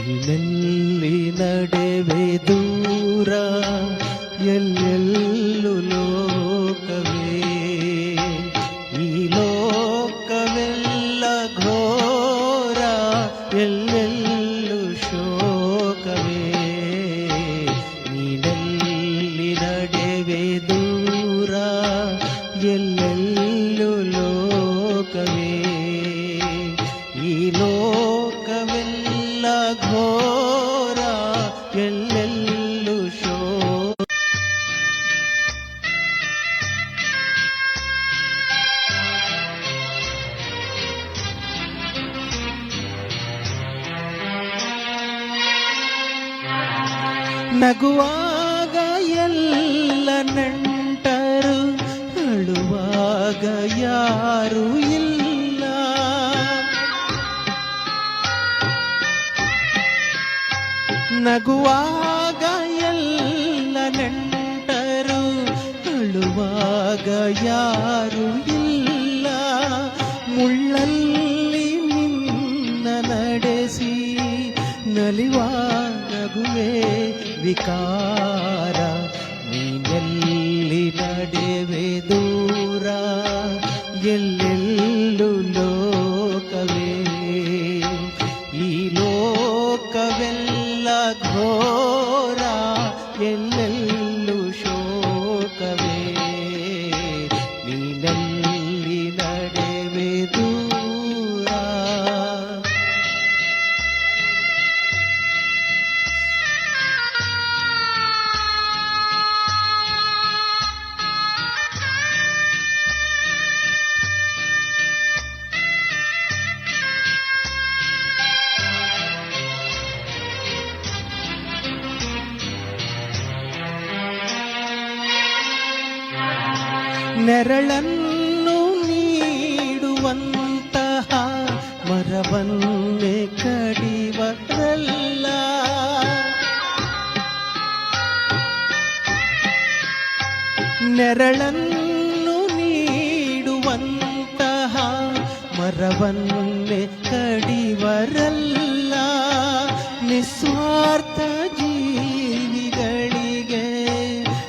ನೀನೆಲ್ಲಿ ನಡೆವೆ ದೂರ ಎಲ್ಲೆಲ್ಲು ಲೋಕವೇ ಈ ಲೋಕವೆಲ್ಲ ಘೋರ ಎಲ್ಲೆಲ್ಲು ಶೋಕವೇ ನೀನೆಲ್ಲಿ ನಡೆವೆ ದೂರ ಎಲ್ಲೆಲ್ಲು ಲೋಕವೇ ಲೋಕವೆಲ್ಲ ಘೋರ ಎಲ್ಲೆಲ್ಲು ಶೋ ನಗುವಾಗ ಎಲ್ಲ ನೆಂಟರು ನಗುವಾಗ ಎಲ್ಲ ನೆಂಟರು ಅಳುವಾಗ ಯಾರು ಇಲ್ಲ. ಮುಳ್ಳಲ್ಲಿ ನಿನ್ನ ನಡೆಸಿ ನಲಿವಾಗುವೆ ವಿಕಾರ. ನೀನೆಲ್ಲಿ ನಡೆವೆ ದೂರ? ಎಲ್ಲೆಲ್ಲು ঘোর ನೆರಳನ್ನು ನೀಡುವಂತಹ ಮರವನ್ನೇ ಕಡಿವರಲ್ಲ. ನೆರಳನ್ನು ನೀಡುವಂತಹ ಮರವನ್ನೇ ಕಡಿವರಲ್ಲ. ನಿಸ್ವಾರ್ಥ ಜೀವಿಗಳಿಗೆ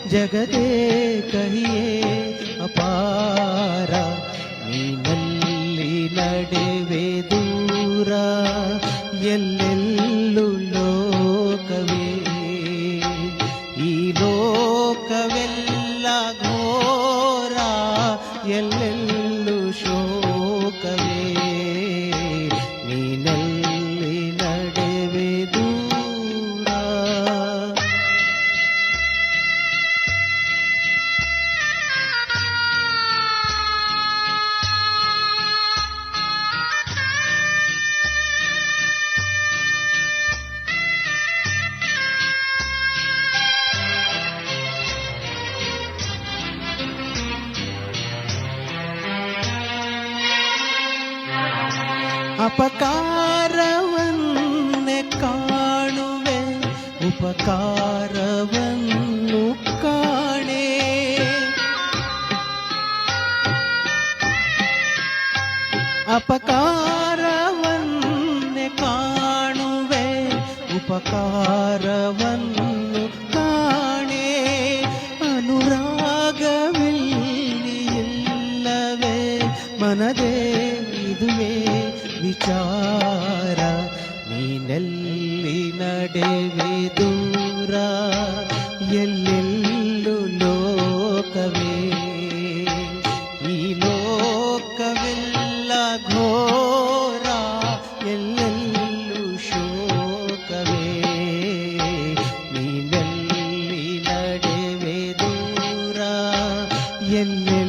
ಜಗದೇ ಕಹಿಯೇ ಅಪಾರ. ನೀನಲ್ಲಿ ನಡೆವೆ ದೂರ. ಎಲ್ಲೆಲ್ಲೂ ಲೋಕವೇ. ಈ ಲೋಕವೆಲ್ಲ ಘೋರ. ಎಲ್ಲೆಲ್ಲೂ ಶೋಕವೇ. ಅಪಕಾರವನ್ನೇ ಕಾಣುವೆ ಉಪಕಾರವನ್ನು ಕಾಣೆ ಅಪಕಾರವನ್ನೇ ಕಾಣುವೆ ಉಪಕಾರವನ್ನು ಕಾಣೆ ಅನುರಾಗವಿಲ್ಲವೇ ಮನದೇ ಇದುವೇ ವಿಚಾರ ನೀನೆಲ್ಲಿ ನಡೆವೆ ದೂರ ಎಲ್ಲೆಲ್ಲು ಲೋಕವೇ ಈ ಲೋಕವೆಲ್ಲ ಘೋರ ಎಲ್ಲೆಲ್ಲು ಶೋಕವೇ ನೀನೆಲ್ಲಿ ನಡೆವೆ ದೂರ ಎಲ್ಲೆಲ್ಲು